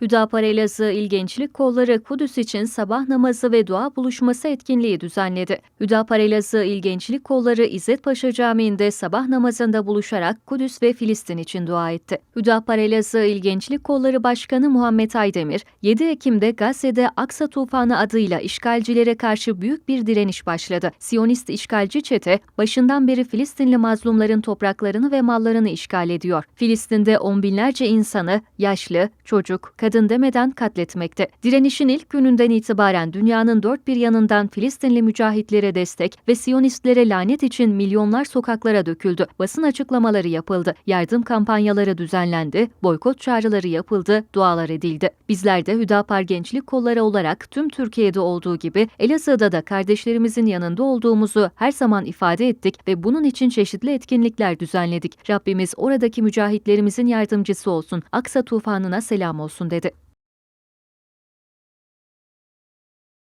Hüdapar Elazığ İl Gençlik Kolları Kudüs için sabah namazı ve dua buluşması etkinliği düzenledi. Hüdapar Elazığ İl Gençlik Kolları İzzet Paşa Camii'nde sabah namazında buluşarak Kudüs ve Filistin için dua etti. Hüdapar Elazığ İl Gençlik Kolları Başkanı Muhammed Aydemir, 7 Ekim'de Gazze'de Aksa Tufanı adıyla işgalcilere karşı büyük bir direniş başladı. Siyonist işgalci çete, başından beri Filistinli mazlumların topraklarını ve mallarını işgal ediyor. Filistin'de on binlerce insanı, yaşlı, çocuk, kadın demeden katletmekte. Direnişin ilk gününden itibaren dünyanın dört bir yanından Filistinli mücahitlere destek ve Siyonistlere lanet için milyonlar sokaklara döküldü. Basın açıklamaları yapıldı, yardım kampanyaları düzenlendi, boykot çağrıları yapıldı, dualar edildi. Bizler de Hüdapar Gençlik Kolları olarak tüm Türkiye'de olduğu gibi Elazığ'da da kardeşlerimizin yanında olduğumuzu her zaman ifade ettik ve bunun için çeşitli etkinlikler düzenledik. Rabbimiz oradaki mücahitlerimizin yardımcısı olsun. Aksa tufanına selam olsun dedi. 对对。